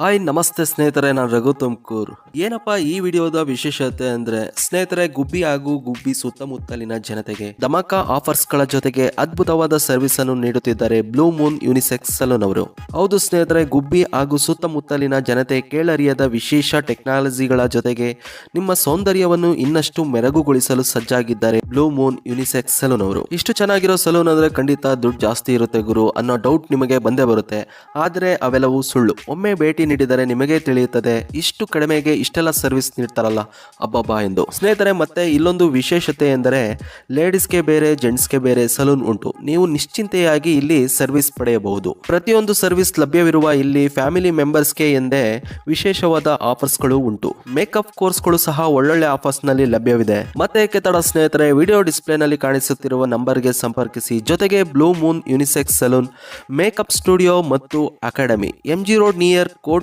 Hi, ನಮಸ್ತೆ ಸ್ನೇಹಿತರೆ, ನಾನು ರಘು ತುಮಕೂರು. ಏನಪ್ಪಾ ಈ ವಿಡಿಯೋದ ವಿಶೇಷತೆ ಅಂದ್ರೆ, ಸ್ನೇಹಿತರೆ, ಗುಬ್ಬಿ ಹಾಗೂ ಗುಬ್ಬಿ ಸುತ್ತಮುತ್ತಲಿನ ಜನತೆಗೆ ಧಮಾಕ ಆಫರ್ಸ್ಗಳ ಜೊತೆಗೆ ಅದ್ಭುತವಾದ ಸರ್ವಿಸ್ ಅನ್ನು ನೀಡುತ್ತಿದ್ದಾರೆ ಬ್ಲೂ ಮೂನ್ ಯುನಿಸೆಕ್ಸ್ ಸಲೂನ್ ಅವರು. ಹೌದು ಸ್ನೇಹಿತರೆ, ಗುಬ್ಬಿ ಹಾಗೂ ಸುತ್ತಮುತ್ತಲಿನ ಜನತೆ ಕೇಳರಿಯದ ವಿಶೇಷ ಟೆಕ್ನಾಲಜಿಗಳ ಜೊತೆಗೆ ನಿಮ್ಮ ಸೌಂದರ್ಯವನ್ನು ಇನ್ನಷ್ಟು ಮೆರಗುಗೊಳಿಸಲು ಸಜ್ಜಾಗಿದ್ದಾರೆ ಬ್ಲೂ ಮೂನ್ ಯುನಿಸೆಕ್ಸ್ ಸಲೂನ್ ಅವರು. ಇಷ್ಟು ಚೆನ್ನಾಗಿರೋ ಸಲೂನ್ ಅಂದ್ರೆ ಖಂಡಿತ ದುಡ್ಡು ಜಾಸ್ತಿ ಇರುತ್ತೆ ಗುರು ಅನ್ನೋ ಡೌಟ್ ನಿಮಗೆ ಬಂದೇ ಬರುತ್ತೆ. ಆದರೆ ಅವೆಲ್ಲವೂ ಸುಳ್ಳು. ಒಮ್ಮೆ ಭೇಟಿ ನೀಡಿದರೆ ನಿಮಗೆ ತಿಳಿಯುತ್ತದೆ. ಇಷ್ಟು ಕಡಿಮೆಗೆ ಇಷ್ಟೆಲ್ಲ ಸರ್ವಿಸ್ ನೀಡ್ತಾರಲ್ಲ ಅಬ್ಬಬ್ಬಾ ಎಂದು. ಸ್ನೇಹಿತರೆ, ಮತ್ತೆ ಇಲ್ಲೊಂದು ವಿಶೇಷತೆ ಎಂದರೆ ಲೇಡೀಸ್ಗೆ ಬೇರೆ, ಜೆಂಟ್ಸ್ಗೆ ಬೇರೆ ಸಲೂನ್ ಉಂಟು. ನೀವು ನಿಶ್ಚಿಂತೆಯಾಗಿ ಇಲ್ಲಿ ಸರ್ವಿಸ್ ಪಡೆಯಬಹುದು. ಪ್ರತಿಯೊಂದು ಸರ್ವಿಸ್ ಲಭ್ಯವಿರುವ ಇಲ್ಲಿ ಫ್ಯಾಮಿಲಿ ಮೆಂಬರ್ಸ್ಗೆ ಎಂದೇ ವಿಶೇಷವಾದ ಆಫರ್ಸ್ಗಳು ಉಂಟು. ಮೇಕಪ್ ಕೋರ್ಸ್ಗಳು ಸಹ ಒಳ್ಳೊಳ್ಳೆ ಆಫರ್ಸ್ನಲ್ಲಿ ಲಭ್ಯವಿದೆ. ಮತ್ತೆ ಕೆತ್ತಡ ತಡ ಸ್ನೇಹಿತರೆ, ವಿಡಿಯೋ ಡಿಸ್ಪ್ಲೇನಲ್ಲಿ ಕಾಣಿಸುತ್ತಿರುವ ನಂಬರ್ಗೆ ಸಂಪರ್ಕಿಸಿ. ಜೊತೆಗೆ blue moon unisex salon, makeup studio ಮತ್ತು academy. M G road near coat